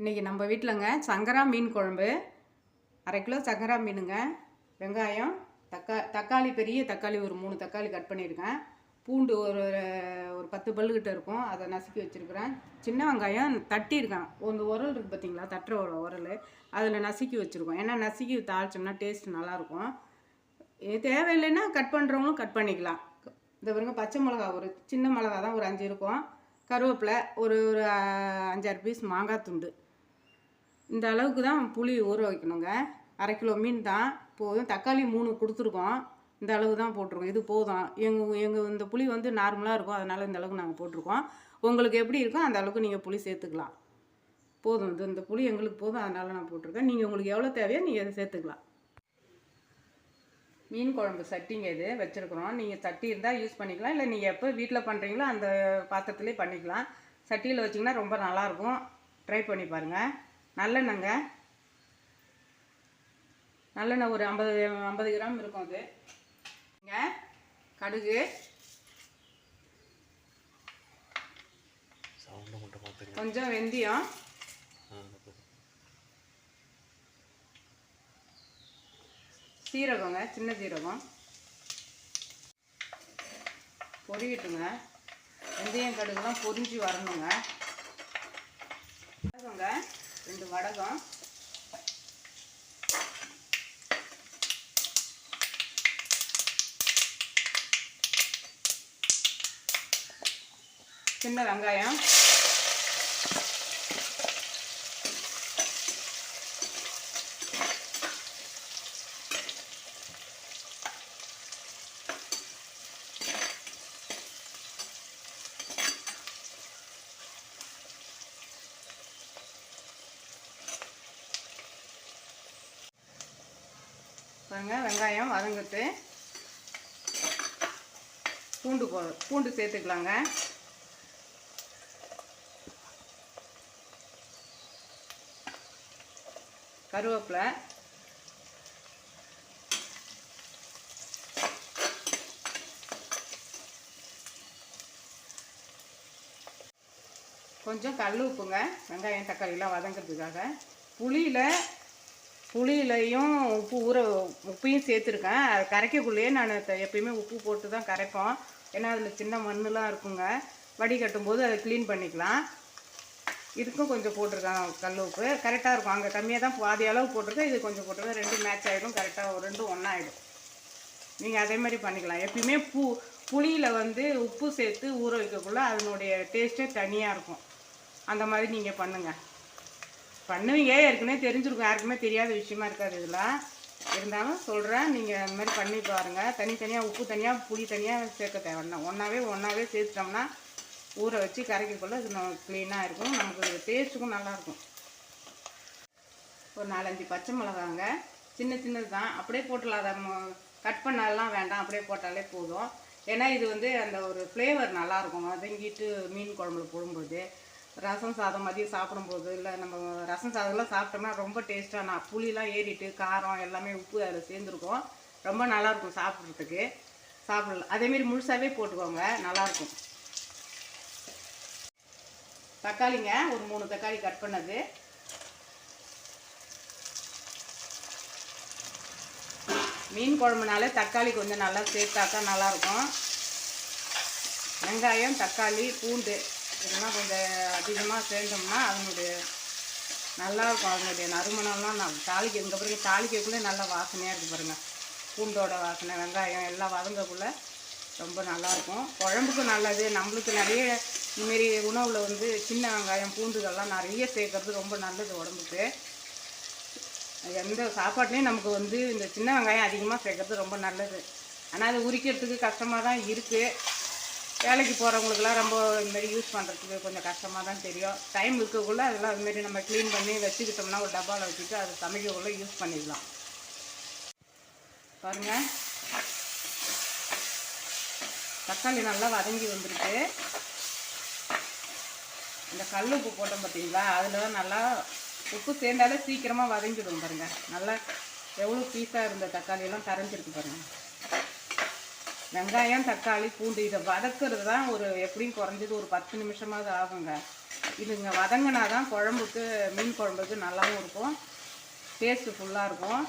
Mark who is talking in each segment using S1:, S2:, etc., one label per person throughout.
S1: இன்றைக்கி நம்ம வீட்டிலங்க சங்கரா மீன் குழம்பு. அரை கிலோ சங்கரா மீனுங்க. வெங்காயம் தக்கா தக்காளி பெரிய தக்காளி ஒரு மூணு தக்காளி கட் பண்ணியிருக்கேன். பூண்டு ஒரு ஒரு பத்து பல்லுக்கிட்ட இருக்கும். அதை நசுக்கி வச்சுருக்கிறேன். சின்ன வெங்காயம் தட்டியிருக்கேன். ஒரு உரல் இருக்குது பார்த்தீங்களா? தட்டுற ஒரு உரல். அதில் நசுக்கி வச்சுருக்கோம். ஏன்னா நசுக்கி தாளிச்சோம்னா டேஸ்ட் நல்லாயிருக்கும். இது தேவையில்லைன்னா கட் பண்ணுறவங்களும் கட் பண்ணிக்கலாம். இந்த பாருங்க பச்சை மிளகா ஒரு சின்ன மிளகா தான் ஒரு அஞ்சு இருக்கும். கருவேப்பிலை ஒரு ஒரு அஞ்சாறு பீஸ் மாங்காய் துண்டு. இந்த அளவுக்கு தான் புளி ஊற வைக்கணுங்க. அரை கிலோ மீன் தான். போதும். தக்காளி மூணு கொடுத்துருக்கோம். இந்த அளவு தான் போட்டிருக்கோம். இது போதும். எங்கள் எங்கள் இந்த புளி வந்து நார்மலாக இருக்கும். அதனால் இந்த அளவுக்கு நாங்கள் போட்டிருக்கோம். உங்களுக்கு எப்படி இருக்கோ அந்த அளவுக்கு நீங்கள் புளி சேர்த்துக்கலாம். போதும். இது இந்த புளி எங்களுக்கு போதும். அதனால் நான் போட்டிருக்கேன். நீங்கள் உங்களுக்கு எவ்வளோ தேவையோ நீங்கள் அதை சேர்த்துக்கலாம். மீன் குழம்பு சட்டிங்க இது வச்சுருக்குறோம். நீங்கள் சட்டி இருந்தால் யூஸ் பண்ணிக்கலாம். இல்லை நீங்கள் எப்போ வீட்டில் பண்ணுறீங்களோ அந்த பாத்திரத்துலேயே பண்ணிக்கலாம். சட்டியில் வச்சிங்கன்னா ரொம்ப நல்லாயிருக்கும் ட்ரை பண்ணி பாருங்கள் நல்லெண்ணெங்க. நல்லெண்ணெய் ஒரு ஐம்பது ஐம்பது கிராம் இருக்கும் அது. இங்க கடுகு. கொஞ்சம் வெந்தயம். சீரகங்க சின்ன சீரகம். பொரியட்டுங்க வெந்தயம் கடுகுலாம் பொரிஞ்சு வரணுங்க. ரெண்டு வடகம். சின்ன வெங்காயம். பாருங்க வெங்காயம் வதங்கிட்டு. பூண்டு போ பூண்டு சேர்த்துக்கலாங்க. கருவேப்பிலை. கொஞ்சம் கல் உப்புங்க வெங்காயம் தக்காளிலாம் வதங்கிறதுக்காக. புளியில் புளியிலையும் உப்பு ஊற உப்பையும் சேர்த்துருக்கேன். அது கரைக்கக்குள்ளேயே நான் எப்பயுமே உப்பு போட்டு தான் கரைப்போம். ஏன்னா அதில் சின்ன மண்ணுலாம் இருக்குங்க. வடிகட்டும் போது அதை க்ளீன் பண்ணிக்கலாம். இதுக்கும் கொஞ்சம் போட்டிருக்கேன் கல் உப்பு. கரெக்டாக இருக்கும். அங்கே கம்மியாக தான் பாதி அளவு போட்டிருக்கேன். இது கொஞ்சம் போட்டிருக்கேன். ரெண்டு மேட்ச் ஆகிடும் கரெக்டாக ரெண்டும் ஒன்றா ஆகிடும் நீங்கள் அதே மாதிரி பண்ணிக்கலாம். எப்பயுமே பூ புளியில் வந்து உப்பு சேர்த்து ஊற வைக்கக்குள்ள அதனுடைய டேஸ்ட்டே தனியாக இருக்கும். அந்த மாதிரி நீங்கள் பண்ணுங்கள் பண்ணுவீங்க. ஏற்கனவே தெரிஞ்சிருக்கும். யாருக்குமே தெரியாத விஷயமா இருக்காது இதெல்லாம் இருந்தாலும் சொல்கிறேன் நீங்கள் அந்த மாதிரி பண்ணி பாருங்கள் தனித்தனியாக உப்பு தனியாக புளி தனியாக சேர்க்க தேவைன்னா ஒன்றாவே ஒன்றாவே சேர்த்துட்டோம்னா ஊற வச்சு கரைக்கக்குள்ள இது க்ளீனாக இருக்கும். நமக்கு டேஸ்ட்டுக்கும் நல்லாயிருக்கும் ஒரு நாலஞ்சு பச்சை மிளகாங்க. சின்ன சின்னது தான் அப்படியே போட்டலாம் அதை கட் பண்ணாலாம் வேண்டாம். அப்படியே போட்டாலே போதும். ஏன்னா இது வந்து அந்த ஒரு ஃப்ளேவர் நல்லாயிருக்கும் வதங்கிட்டு மீன் குழம்புல போடும்போது. ரசம் சாதம் மதியம் சாப்பிடும்போது இல்லை நம்ம ரசம் சாதம்லாம் சாப்பிட்டோம்னா ரொம்ப டேஸ்ட்டாக நான் புளிலாம் ஏறிட்டு காரம் எல்லாமே உப்பு அதில் சேர்ந்துருக்கும். ரொம்ப நல்லாயிருக்கும் சாப்பிட்றதுக்கு. சாப்பிடலாம் அதேமாரி முழுசாகவே போட்டுக்கோங்க நல்லாயிருக்கும். தக்காளிங்க ஒரு மூணு தக்காளி கட் பண்ணது. மீன் குழம்புனாலே தக்காளி கொஞ்சம் நல்லா சேர்த்தாக்கா நல்லாயிருக்கும். வெங்காயம் தக்காளி பூண்டு. இதெல்லாம் கொஞ்சம் அதிகமாக சேர்ந்தோம்னா அதனுடைய நல்லாயிருக்கும் அதனுடைய நறுமணம்லாம் நான் தாளிக்க பிறகு தாளிக்கக்குள்ளே நல்லா வாசனையாக இருக்குது பாருங்கள் பூண்டோட வாசனை வெங்காயம் எல்லாம் வதங்கக்குள்ளே ரொம்ப நல்லாயிருக்கும் குழம்புக்கும் நல்லது நம்மளுக்கு நிறைய இதுமாரி உணவில் வந்து சின்ன வெங்காயம் பூண்டுகள்லாம் நிறைய சேர்க்கறது ரொம்ப நல்லது உடம்புக்கு. எந்த சாப்பாட்லேயும் நமக்கு வந்து இந்த சின்ன வெங்காயம் அதிகமாக சேர்க்கறது ரொம்ப நல்லது. ஆனால் அது உரிக்கிறதுக்கு கஷ்டமாக தான் இருக்குது வேலைக்கு போகிறவங்களுக்குலாம் ரொம்ப இதுமாரி யூஸ் பண்ணுறதுக்கு கொஞ்சம் கஷ்டமாக தான் தெரியும். டைம் இருக்கக்குள்ளே அதெல்லாம் அதுமாரி நம்ம க்ளீன் பண்ணி வச்சுக்கிட்டோம்னா ஒரு டப்பாவில் வச்சுட்டு அதை சமைக்கக்குள்ளே யூஸ் பண்ணிடலாம். பாருங்கள் தக்காளி நல்லா வதங்கி வந்துருக்கு. இந்த கல் உப்பு போட்டோம் பார்த்தீங்களா? அதில் தான் நல்லா உப்பு சேர்ந்தாலே சீக்கிரமாக வதங்கிடும் பாருங்கள் நல்லா எவ்வளோ பீஸாக இருந்த தக்காளியெல்லாம் கரைஞ்சிருக்கு பாருங்கள் வெங்காயம் தக்காளி பூண்டு இதை வதக்கிறது தான் ஒரு எப்படியும் குறைஞ்சது ஒரு பத்து நிமிஷமாவது ஆகுங்க. இதுங்க வதங்கினா தான் குழம்புக்கு மீன் குழம்புக்கு நல்லாவும் இருக்கும். டேஸ்ட்டு ஃபுல்லாக இருக்கும்.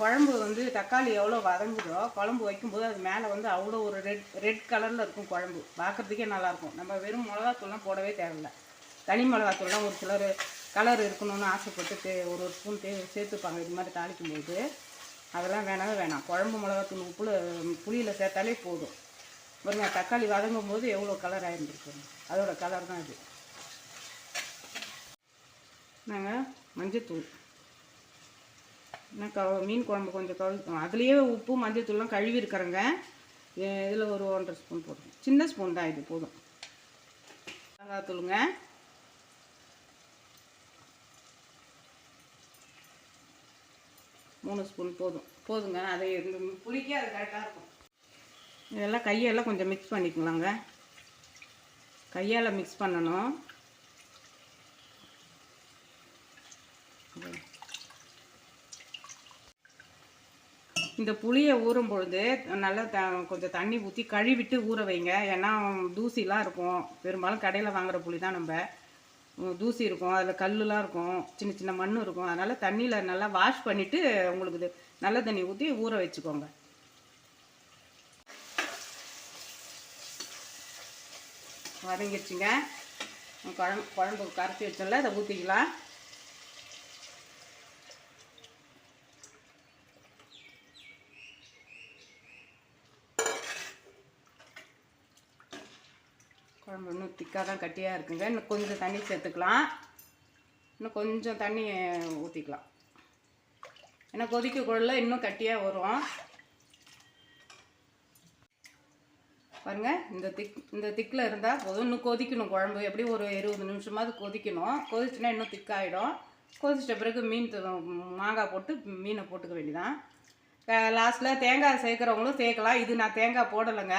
S1: குழம்பு வந்து தக்காளி எவ்வளோ வதங்குதோ குழம்பு வைக்கும்போது அது மேலே வந்து அவ்வளோ ஒரு ரெட் ரெட் கலரில் இருக்கும் குழம்பு. பார்க்குறதுக்கே நல்லாயிருக்கும். நம்ம வெறும் மிளகாத்தூள்லாம் போடவே தேவையில்ல. தனி மிளகாத்தூள்லாம் ஒரு சிலர் கலர் இருக்கணும்னு ஆசைப்பட்டு ஒரு ஒரு ஸ்பூன் தே சேர்த்துப்பாங்க. இது மாதிரி தாளிக்கும் போது அதெல்லாம் வேணவே வேணாம். குழம்பு மிளகாத்தூள் உப்புல புளியில் சேர்த்தாலே போதும். பாருங்க தக்காளி வதங்கும் போது எவ்வளோ கலர் ஆகிருந்துருக்கு அதோட கலர் தான் இது. நாங்கள் மஞ்சத்தூள். என்ன மீன் குழம்பு கொஞ்சம் கழுவி அதுலேயே உப்பு மஞ்சத்தூள்லாம் கழுவி இருக்கிறேங்க இதில் ஒரு ஒன்றரை ஸ்பூன் போடுங்க சின்ன ஸ்பூன் தான் இது போதும். மிளகாத்தூளுங்க மூணு ஸ்பூன் போதும். போதுங்க அதை இந்த புளிக்க அது கரெக்டாக இருக்கும். இதெல்லாம் கையெல்லாம் கொஞ்சம் மிக்ஸ் பண்ணிக்கலாங்க. கையால் மிக்ஸ் பண்ணணும். இந்த புளியை ஊறும் பொழுது நல்லா த கொஞ்சம் தண்ணி ஊற்றி கழுவிட்டு ஊற வைங்க. ஏன்னா தூசிலாம் இருக்கும். பெரும்பாலும் கடையில் வாங்குற புளி தான் நம்ம. தூசி இருக்கும் அதில் கல்லுலாம் இருக்கும் சின்ன சின்ன மண் இருக்கும். அதனால் தண்ணியில் நல்லா வாஷ் பண்ணிவிட்டு உங்களுக்கு இது நல்ல தண்ணி ஊற்றி ஊற வச்சுக்கோங்க. வதங்கிடுச்சுங்க. குழம்பு குழம்பு கரைச்சி வச்சோம்ல அதை ஊற்றிக்கலாம் குழம்பு இன்னும் திக்காக தான் கட்டியாக இருக்குங்க. இன்னும் கொஞ்சம் தண்ணி சேர்த்துக்கலாம். இன்னும் கொஞ்சம் தண்ணி ஊற்றிக்கலாம் ஏன்னா கொதிக்கக்குள்ள இன்னும் கட்டியாக வரும். பாருங்க இந்த திக் இந்த திக்கில் இருந்தால் போதும். இன்னும் கொதிக்கணும் குழம்பு. எப்படியும் ஒரு இருபது நிமிஷமாவது கொதிக்கணும். கொதிச்சுன்னா இன்னும் திக்காகிடும் கொதிச்சிட்ட பிறகு மீன் மாங்காய் போட்டு மீனை போட்டுக்க வேண்டியதான் லாஸ்ட்டில் தேங்காய் சேர்க்குறவங்களும் சேர்க்கலாம். இது நான் தேங்காய் போடலைங்க.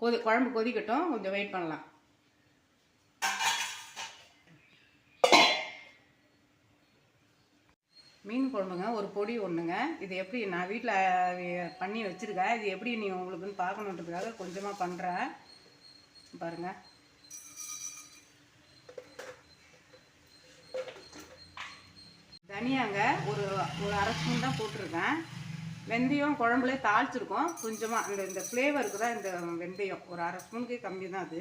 S1: கொதி குழம்பு கொதிக்கட்டும். கொஞ்சம் வெயிட் பண்ணலாம். மீன் குழம்புங்க ஒரு பொடி ஒன்றுங்க இது எப்படி நான் வீட்டில் பண்ணி வச்சுருக்கேன் இது எப்படி நீ உங்களுக்குன்னு பார்க்கணுன்றதுக்காக கொஞ்சமாக பண்ணுறேன் பாருங்க. தனியாங்க ஒரு ஒரு அரை ஸ்பூன் தான் போட்டிருக்கேன். வெந்தயம் குழம்புல தாளிச்சிருக்கோம். கொஞ்சமாக அந்த இந்த ஃப்ளேவருக்கு தான் இந்த வெந்தயம். ஒரு அரை ஸ்பூனுக்கு கம்மி தான் அது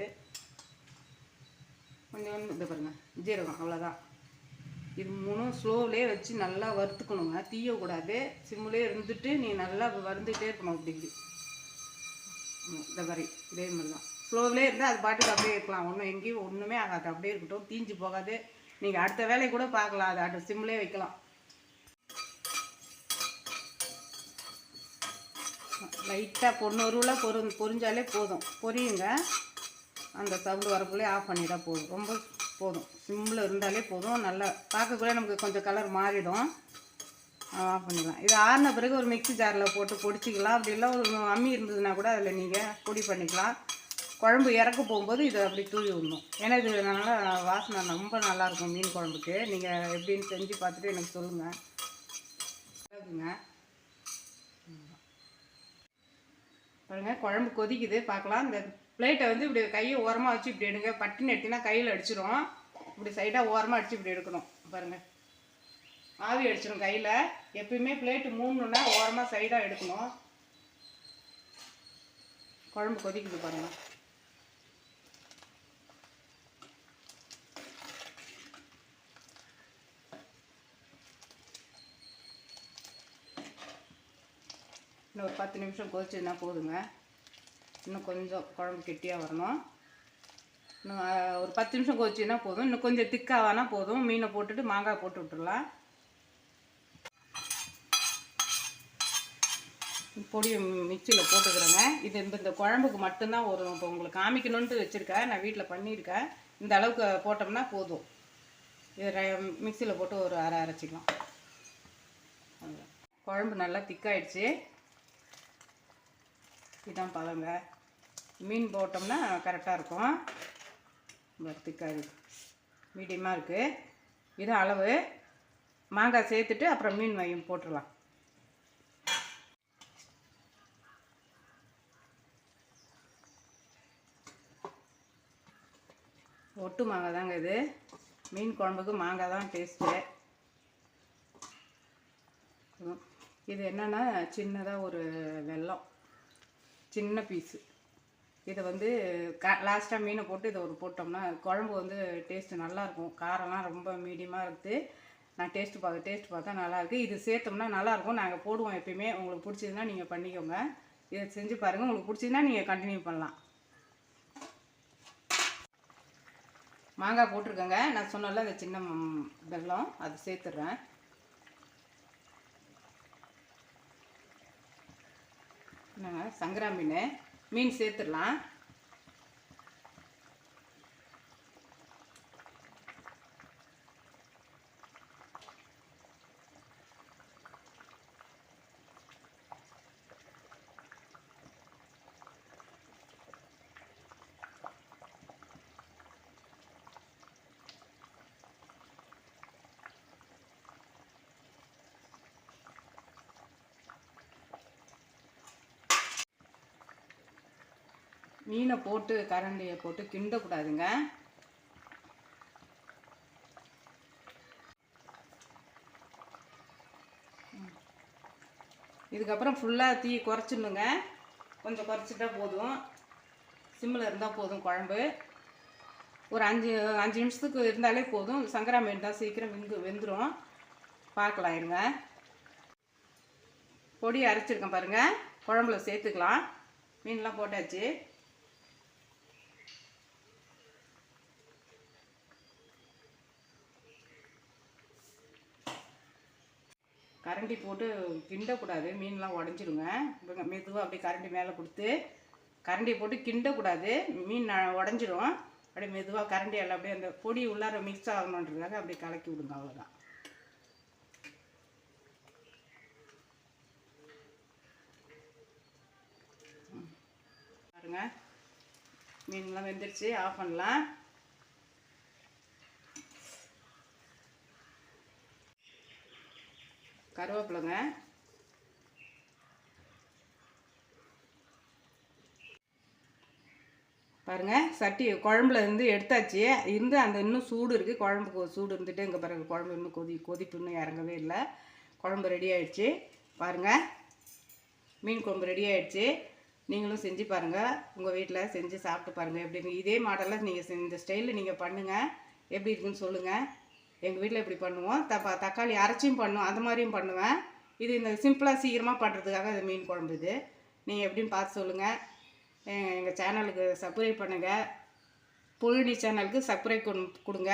S1: கொஞ்சம் இந்த பாருங்கள் ஜீரகம் அவ்வளோதான் இது மூணும் ஸ்லோவிலே வச்சு நல்லா வறுத்துக்கணுங்க. தீயக்கூடாது சிம்மிலே இருந்துட்டு நீ நல்லா வறுந்துகிட்டே இருக்கணும் அப்படி. இந்த மாதிரி. இதே மாதிரி தான் ஸ்லோவிலே இருந்தால் அது பாட்டுக்கு அப்படியே இருக்கலாம். ஒன்றும் எங்கேயும் ஒன்றுமே ஆகாது. அப்படியே இருக்கட்டும். தீஞ்சு போகாது. நீங்கள் அடுத்த வேலையை கூட பார்க்கலாம். அது அடுத்த சிம்மிலே வைக்கலாம். லைட்டாக பொண்ணொருவில் பொரு பொரிஞ்சாலே போதும். பொரியுங்க. அந்த சவுண்டு வரக்குள்ளே ஆஃப் பண்ணிட்டா போதும். ரொம்ப போதும். சிம்மில் இருந்தாலே போதும். நல்லா பார்க்கக்குள்ளே நமக்கு கொஞ்சம் கலர் மாறிடும். ஆஃப் பண்ணிடலாம். இது ஆறின பிறகு ஒரு மிக்ஸி ஜாரில் போட்டு பொடிச்சிக்கலாம். அப்படி இல்லை ஒரு அம்மி இருந்ததுன்னா கூட அதில் நீங்கள் பொடி பண்ணிக்கலாம். குழம்பு இறக்க போகும்போது இதை அப்படி தூவி விடணும். ஏன்னா இது நல்லா வாசனை ரொம்ப நல்லாயிருக்கும் மீன் குழம்புக்கு. நீங்கள் எப்படின்னு செஞ்சு பார்த்துட்டு எனக்கு சொல்லுங்கள் பாருங்கள் குழம்பு கொதிக்குது. பார்க்கலாம். இந்த பிளேட்டை வந்து இப்படி கையை ஓரமாக வச்சு இப்படி எடுங்க. பட்டுன்னு எடுத்தினா கையில் அடிச்சிடும் இப்படி சைடாக ஓரமாக அடித்து இப்படி எடுக்கணும். பாருங்கள் ஆவி அடிச்சிடும் கையில். எப்பயுமே பிளேட்டு மூணுன்னா ஓரமாக சைடாக எடுக்கணும். குழம்பு கொதிக்குது பாருங்கள் இன்னும் ஒரு பத்து நிமிஷம் கொதிச்சதுன்னா போதுங்க. இன்னும் கொஞ்சம் குழம்பு கெட்டியாக வரணும். இன்னும் ஒரு பத்து நிமிஷம் கொதிச்சுன்னா போதும். இன்னும் கொஞ்சம் திக்காவானா போதும். மீனை போட்டுட்டு மாங்காய் போட்டு விட்டுடலாம் பொடியை மிக்சியில் போட்டுக்கிறேங்க. இது இந்த இந்த குழம்புக்கு மட்டும்தான் ஒரு இப்போ உங்களுக்கு காமிக்கணுன்ட்டு வச்சுருக்கேன். நான் வீட்டில் பண்ணியிருக்கேன். இந்த அளவுக்கு போட்டோம்னா போதும். இது மிக்சியில் போட்டு ஒரு அரை அரைச்சிக்கலாம். குழம்பு நல்லா திக்காயிடுச்சு. இதான் பதங்க மீன் போட்டோம்னா கரெக்டாக இருக்கும். திக்காக மீடியமாக இருக்குது இது அளவு. மாங்காய் சேர்த்துட்டு அப்புறம் மீன் வையும் போட்டுடலாம். ஒட்டு மாங்காய் தாங்க இது. மீன் குழம்புக்கு மாங்காய் தான் டேஸ்ட்டு இது என்னென்னா சின்னதாக ஒரு வெல்லம். சின்ன பீஸு. இதை வந்து க லாஸ்ட்டாக மீனை போட்டு இதை ஒரு போட்டோம்னா குழம்பு வந்து டேஸ்ட்டு நல்லாயிருக்கும். காரம்லாம் ரொம்ப மீடியமாக இருக்குது. நான் டேஸ்ட்டு பார்த்து டேஸ்ட் பார்த்தா நல்லாயிருக்கு. இது சேர்த்தோம்னா நல்லாயிருக்கும். நாங்கள் போடுவோம் எப்பயுமே. உங்களுக்கு பிடிச்சதுன்னா நீங்கள் பண்ணிக்கோங்க. இதை செஞ்சு பாருங்கள் உங்களுக்கு பிடிச்சதுன்னா நீங்கள் கண்டினியூ பண்ணலாம். மாங்காய் போட்டிருக்கேங்க. நான் சொன்னல அந்த சின்ன வெள்ளம் வெல்லம் அது சேர்த்துட்றேன். நாங்கள் சங்கரா மீன் மீன் சேர்த்துடலாம். மீனை போட்டு கரண்டியை போட்டு கிண்டக்கூடாதுங்க. இதுக்கப்புறம் ஃபுல்லாக தீ குறைச்சிடணுங்க. கொஞ்சம் குறைச்சிட்டா போதும். சிம்மில் இருந்தால் போதும் குழம்பு. ஒரு அஞ்சு அஞ்சு நிமிஷத்துக்கு இருந்தாலே போதும். சங்கரா மீன் தான் சீக்கிரம் வெந்து வெந்துடும் பார்க்கலாம் இருங்க. பொடி அரைச்சிருக்கேன் பாருங்கள் குழம்புல சேர்த்துக்கலாம். மீன்லாம் போட்டாச்சு. கரண்டி போட்டு கிண்டக்கூடாது மீன்லாம் உடஞ்சிருங்க இவங்க மெதுவாக அப்படியே கரண்டி மேலே கொடுத்து கரண்டி போட்டு கிண்டக்கூடாது மீன் உடஞ்சிரும். அப்படியே மெதுவாக கரண்டி எல்லாம் அப்படியே அந்த பொடி உள்ளார மிக்ஸ் ஆகணுன்றதுக்காக அப்படியே கலக்கி விடுங்க அவ்வளோதான் பாருங்கள் பாருங்க. மீன்லாம் வெந்துருச்சு ஆஃப் பண்ணலாம். கருவேப்பிலைங்க. பாருங்க சட்டி குழம்புல இருந்து எடுத்தாச்சு. இருந்து அந்த இன்னும் சூடு இருக்குது குழம்புக்கு சூடு இருந்துட்டு இங்கே பாருங்கள் குழம்பு இன்னும் கொதி கொதிப்பு இன்னும் இறங்கவே இல்லை. குழம்பு ரெடி ஆயிடுச்சு. பாருங்கள் மீன் குழம்பு ரெடி ஆயிடுச்சு. நீங்களும் செஞ்சு பாருங்கள் உங்கள் வீட்டில் செஞ்சு சாப்பிட்டு பாருங்கள் எப்படி இதே மாடலில் நீங்கள் இந்த ஸ்டைலில் நீங்கள் பண்ணுங்கள் எப்படி இருக்குன்னு சொல்லுங்கள் எங்கள் வீட்டில் இப்படி பண்ணுவோம். தப்பா தக்காளி அரைச்சியும் பண்ணுவோம். அந்த மாதிரியும் பண்ணுவேன். இது இந்த சிம்பிளாக சீக்கிரமாக பண்ணுறதுக்காக இது மீன் குழம்பு இது. நீங்கள் எப்படின்னு பார்த்து சொல்லுங்கள் எங்கள் சேனலுக்கு சப்ஸ்கிரைப் பண்ணுங்கள் பொழுடி சேனலுக்கு சப்ஸ்கிரைப் கொடுங்க.